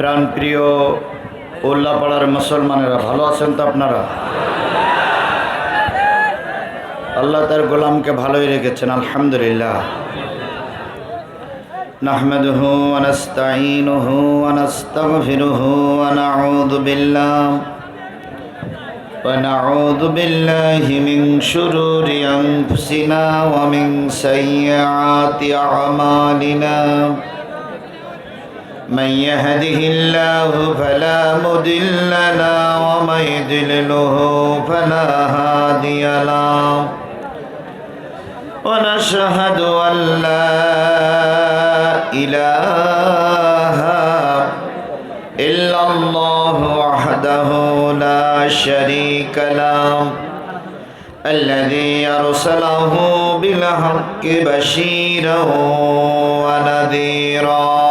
প্রাণপ্রিয় উল্লাপাড়ার মুসলমানেরা ভালো আছেন তো আপনারা আল্লাহ তার গোলামকে ভালোই রেখেছেন আলহামদুলিল্লাহ نحمده ونستعينه ونستغفره ونعوذ بالله ونعوذ بالله من شرور أنفسنا ومن سيئات أعمالنا من يهده الله فلا مضل له ومن يضلله فلا هادي له. ونشهد أن لا إله إلا الله وحده لا شريك له الذي أرسله بالحق بشيرا ونذيرا.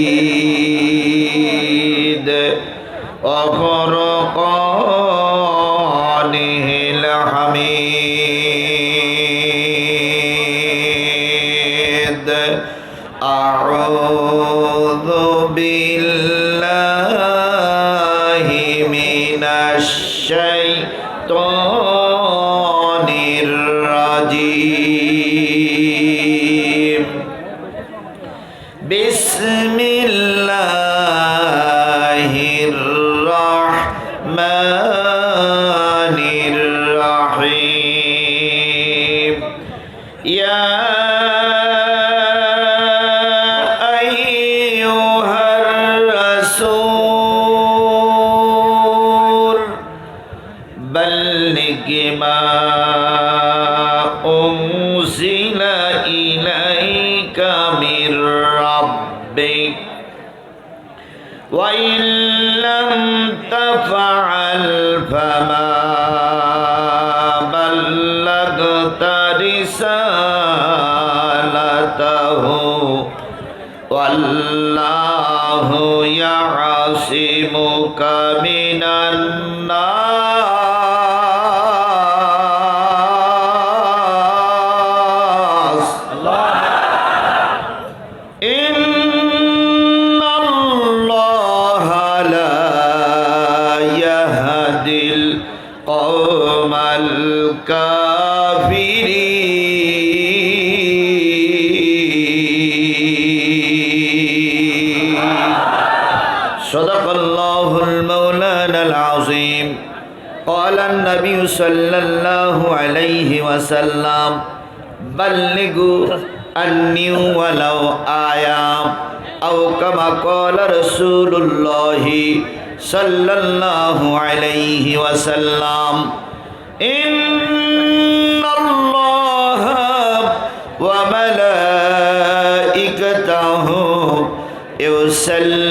ما وإن لم تفعل فما بلغت رسالته والله সাল্লাল্লাহু আলাইহি ওয়াসাল্লাম, বাল্লিগু আন্নি ওয়ালাউ আয়া। আও কামা ক্বালা রাসূলুল্লাহ সাল্লাল্লাহু আলাইহি ওয়াসাল্লাম, ইন্নাল্লাহা ওয়া মালাইকাতাহু ইউসাল্লি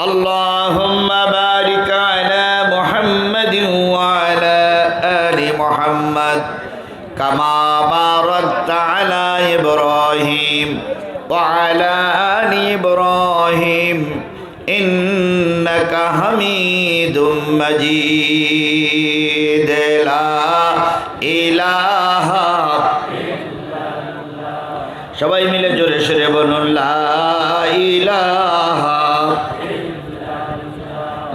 اللهم بارك على محمد وعلى آل محمد كما باركت على إبراهيم وعلى آل إبراهيم إنك حميد مجيد لا إله সবাই মিলে জোরে সরে বলুন লা ইলাহা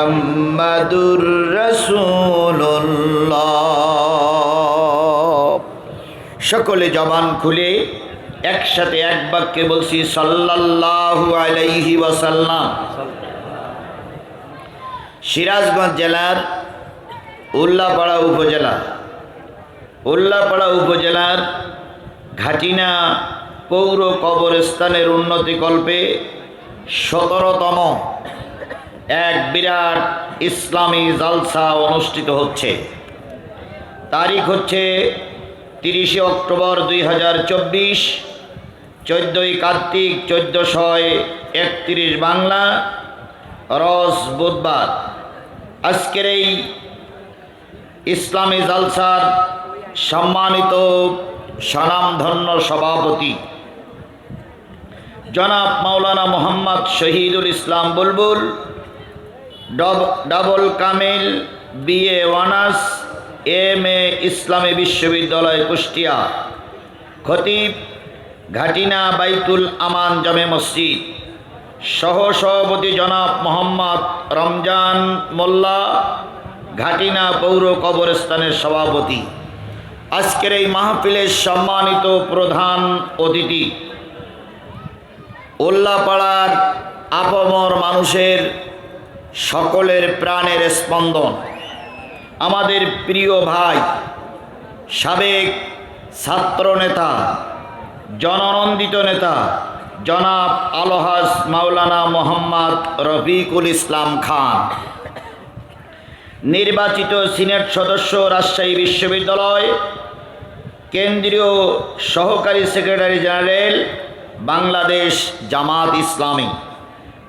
মোহাম্মদুর রসুল্লাহ সকলে জবান খুলে একসাথে এক বাক্যে বলছি, সাল্লাল্লাহু আলাইহি ওয়াসাল্লাম। সিরাজগঞ্জ জেলার উল্লাপাড়া উপজেলা, উল্লাপাড়া উপজেলার ঘাটিনা পৌর কবরস্থানের উন্নতিকল্পে সতেরোতম এক বিরাট ইসলামী জালসা অনুষ্ঠিত হচ্ছে। তারিখ হচ্ছে তিরিশে অক্টোবর দুই হাজার চব্বিশ, চোদ্দোই কার্তিক, চোদ্দোশয় একত্রিশ বাংলা রস বুধবার। আজকের এই ইসলামী জালসার সম্মানিত স্বনামধন্য সভাপতি জনাব Maulana Mohammad Shahidul Islam Bulbul double Kamil BA honours M A ইসলামী বিশ্ববিদ্যালয়, কুষ্টিয়া। খতিব ঘাটিনা বাইতুল আমান জামে মসজিদ। সহ সভাপতি জনাব মোহাম্মদ রমজান মোল্লা, ঘাটিনা পৌর কবরস্থানের সভাপতি। আজকের এই মাহফিলের সম্মানিত প্রধান অতিথি। উল্লাপাড়ার আপমর মানুষের সকলের প্রাণের স্পন্দন। আমাদের প্রিয় ভাই, সাবেক ছাত্রনেতা, জননন্দিত নেতা, জনাব আলহাজ মাওলানা মোহাম্মদ রফিকুল ইসলাম খান। নির্বাচিত সিনেট সদস্য রাজশাহী বিশ্ববিদ্যালয়, কেন্দ্রীয় সহকারী সেক্রেটারি জেনারেল, বাংলাদেশ জামাত ইসলামী।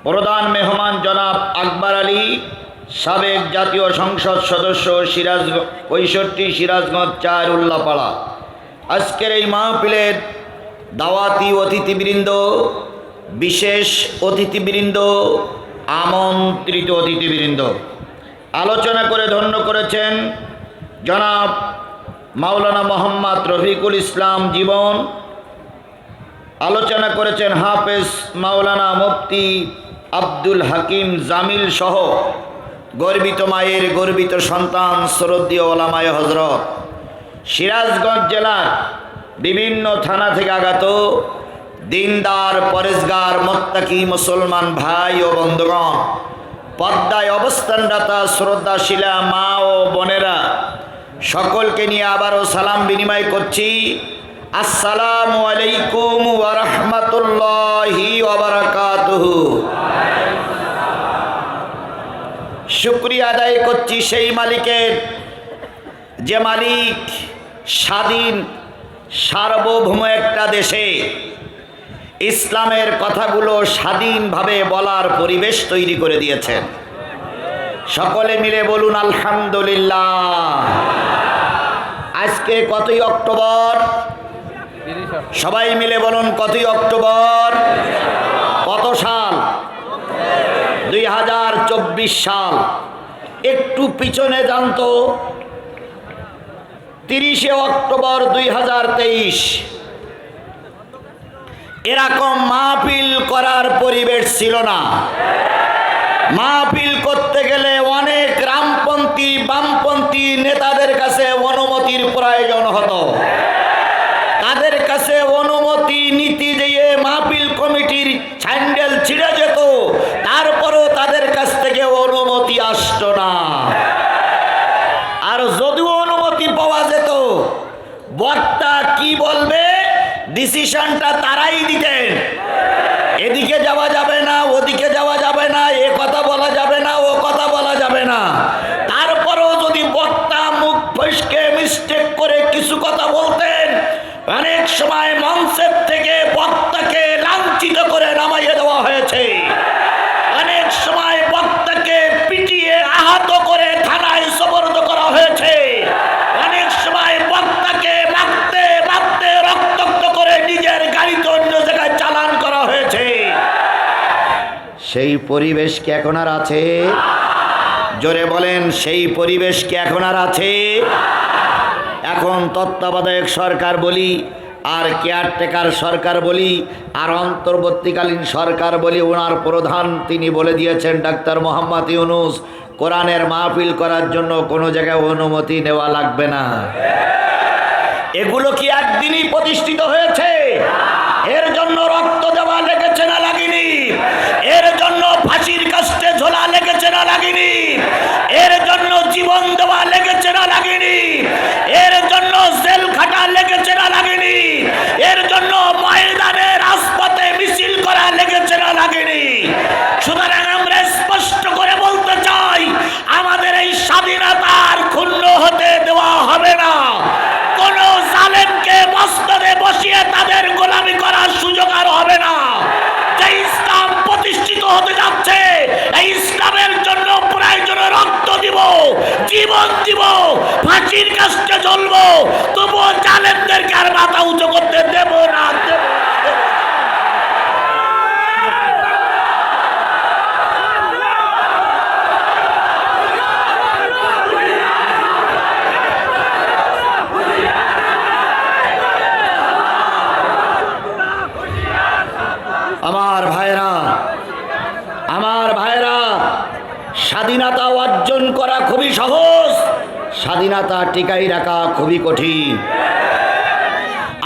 প্রধান মেহমান জনাব আকবর আলী, সাবেক জাতীয় সংসদ সদস্য সিরাজ, পঁয়ষট্টি সিরাজগঞ্জ চার উল্লাপাড়া। আজকের এই মাহফিলের দাওয়াতি অতিথিবৃন্দ, বিশেষ অতিথিবৃন্দ, আমন্ত্রিত অতিথিবৃন্দ। আলোচনা করে ধন্য করেছেন জনাব মাওলানা মোহাম্মদ রফিকুল ইসলাম জীবন। আলোচনা করেছেন হাফেজ মাওলানা মুফতি আব্দুল হাকিম জামিল সহ গর্বিত মায়ের গর্বিত সন্তান শ্রদ্ধীয় ওলামায় হজরত সিরাজগঞ্জ জেলার বিভিন্ন থানা থেকে আগত দিনদার, পরেশগার, মোত্তাকি মুসলমান ভাই ও বন্ধুগণ, পদ্মায় অবস্থানরতা শ্রদ্ধাশীলা মা ও বোনেরা সকলকে নিয়ে আবারও সালাম বিনিময় করছি। আসসালামু আলাইকুম ওয়া রাহমাতুল্লাহি ওয়া বারাকাতুহু। শুক্রিয়া আদায় করছি সেই মালিকের। যে মালিক স্বাধীন, সার্বভৌম একটা দেশে ইসলামের কথাগুলো স্বাধীনভাবে বলার পরিবেশ তৈরি করে দিয়েছেন। সকলে মিলে বলুন আলহামদুলিল্লাহ। আজকে কতই অক্টোবর? সবাই মিলে বলুন কতই অক্টোবর? কত সাল? দুই হাজার চব্বিশ সাল। একটু পিছনে জানতো, তিরিশে অক্টোবর দুই হাজার তেইশ। এরকম মাহফিল করার পরিবেশ ছিল না। মাহফিল করতে গেলে অনেক রামপন্থী, বামপন্থী নেতাদের কাছে অনুমতির প্রয়োজন হতো। হয়েছে। অনেক সময় বক্তাকে পিটিয়ে আহত করে থানায় সবর্দ করা হয়েছে। অনেক সময় বক্তাকে মারতে মারতে রক্তাক্ত করে নিজের গাড়িতে অন্য জায়গায় চালান করা হয়েছে। সেই পরিবেশ কি এখন আর আছে? জোরে বলেন, সেই পরিবেশ কি এখন আর আছে? এখন তত্ত্বাবধায়ক সরকার বলি আর কেয়ারটেকার সরকার বলি, আর অন্তর্বর্তীকালীন সরকার বলি ওনার প্রধান তিনি বলে দিয়েছেন, ডাক্তার মোহাম্মদ ইউনুস, কোরআনের মাহফিল করার জন্য কোনো জায়গায় অনুমতি নেওয়া লাগবে না। এগুলো কি একদিনই প্রতিষ্ঠিত হয়েছে? এর জন্য রক্ত দেওয়া লেগেছে না লাগেনি? এর জন্য ফাঁসির কাস্টে ঝোলা লেগেছে না লাগেনি? এর জন্য জীবন দেওয়া লেগেছে না লাগেনি? এর জন্য জেল খাটা লেগেছে না লাগেনি এর জন্য ময়দানে রাজপথে মিছিল করা লেগেছে না লাগেনি সুতরাং আমরা স্পষ্ট করে বলতে চাই আমাদের এই স্বাধীনতার ক্ষুণ্ণ হতে দেওয়া হবে না কোন জালেমকে মস্তদে বসিয়ে তাদের গোলামি করার সুযোগ আর হবে না যে ইসলাম প্রতিষ্ঠিত হতে যাচ্ছে এই ইসলামের জন্য প্রয়োজন রক্ত দিব জীবন দিব ফাঁসির কাছে জ্বলবো তবুও জালেমদেরকে আর মাথা উঁচু করতে দেব না দেব না, দেব না। আমার ভাইরা আমার ভাইরা স্বাধীনতা অর্জন করা খুবই সহজ স্বাধীনতা টিকাই রাখা খুবই কঠিন।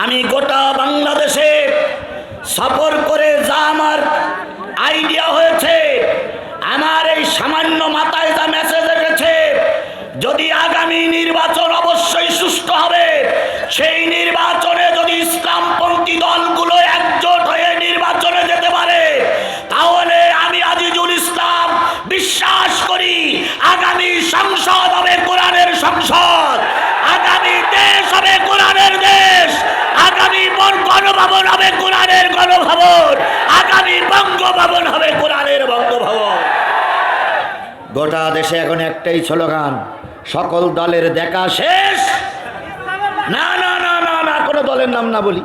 আমি গোটা বাংলাদেশে সফর করে যা আমার আইডিয়া হয়েছে, আমার এই সামান্য মাথায় যা মেসেজ এসেছে, যদি আগামী নির্বাচন অবশ্যই সুষ্ঠু হবে, সেই নির্বাচনে যদি ইসলামপন্থী দলগুলো গণভবন আগামী বঙ্গভবন হবে কোরআনের বঙ্গভবন। গোটা দেশে এখন একটাই স্লোগান, সকল দলের দেখা শেষ। না না না না না, কোনো দলের নাম না বলি।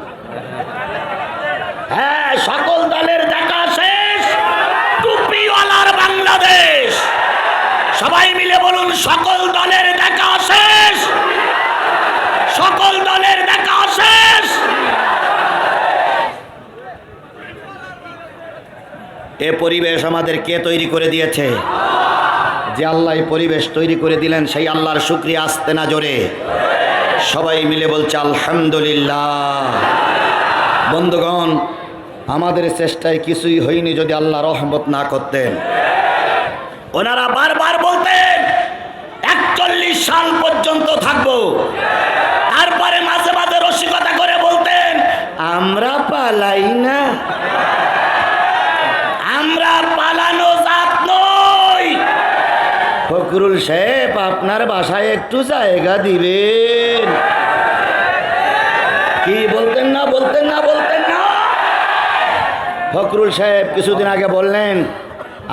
হ্যাঁ সকল দলের দেখা শেষ। টুপিওয়ালার বাংলাদেশ। সবাই মিলে বলুন, সকল দলের দেখা শেষ। সকল দলের দেখা শেষ এ পরিবেশ আমাদের কে তৈরি করে দিয়েছে? যে আল্লাহ এই পরিবেশ তৈরি করে দিলেন, সেই আল্লাহর শুক্রিয়া আসতে না জোরে। সবাই মিলে বলছে, আলহামদুলিল্লাহ। বন্ধুগণ, আমাদের চেষ্টায় কিছুই হয়নি যদি আল্লাহ রহমত না করতেন। ওনারা বারবার বলতেন, একচল্লিশ সাল পর্যন্ত থাকব। তারপরে মাঝে মাঝে রসিকতা করে বলতেন, আমরা পালাই না। ফকরুল সাহেব, আপনার বাসায় একটু জায়গা দিবেন। কি বলতেন না বলতেন না বলতেন না? ফকরুল সাহেব কিছুদিন আগে বললেন,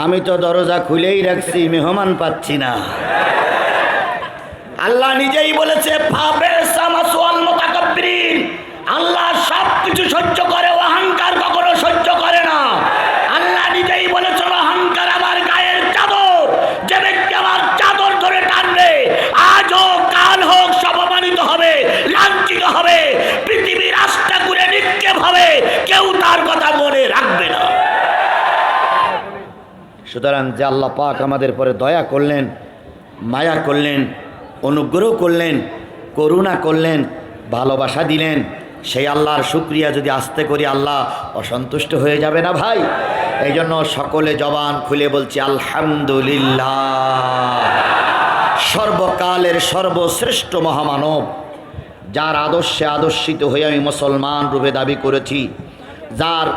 আমি তো দরজা খুলেই রাখছি, মেহমান পাচ্ছি না। আল্লাহ নিজেই বলেছে আল্লাহ সব কিছু সহ্য করে অহংকার কখনো সহ্য করে না আল্লাহ নিজেই বলেছেন অহংকার আমার গায়ের চাদর যে ব্যক্তি আমার চাদর ধরে টানবে আজ হোক কাল হোক সব অপমানিত হবে লাঞ্ছিত হবে পৃথিবীর আস্থা করে হবে, কেউ তার কথা মনে রাখবে না। সুতরাং যে আল্লাহ পাক আমাদের পরে দয়া করলেন, মায়া করলেন, অনুগ্রহ করলেন, করুণা করলেন, ভালোবাসা দিলেন, সেই আল্লাহর শুক্রিয়া যদি আস্তে করি আল্লাহ অসন্তুষ্ট হয়ে যাবে না ভাই? এই জন্য সকলে জবান খুলে বলছি, আলহামদুলিল্লাহ। সর্বকালের সর্বশ্রেষ্ঠ মহামানব যার আদর্শে আদর্শিত হয়ে আমি মুসলমান রূপে দাবি করেছি, যার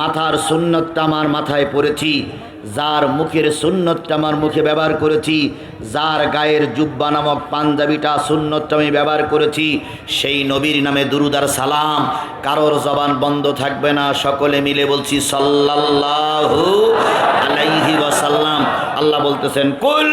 মাথার সুন্নতটা আমার মাথায় পড়েছি, যার মুখের সুন্নতটা আমার মুখে ব্যবহার করেছি, যার গায়ের জুব্বা নামক পাঞ্জাবিটা সুন্নতটা আমি ব্যবহার করেছি, সেই নবীর নামে দুরুদার সালাম, কারোর জবান বন্ধ থাকবে না, সকলে মিলে বলছি ওয়াসাল্লাম। আল্লাহ বলতেছেন, কুল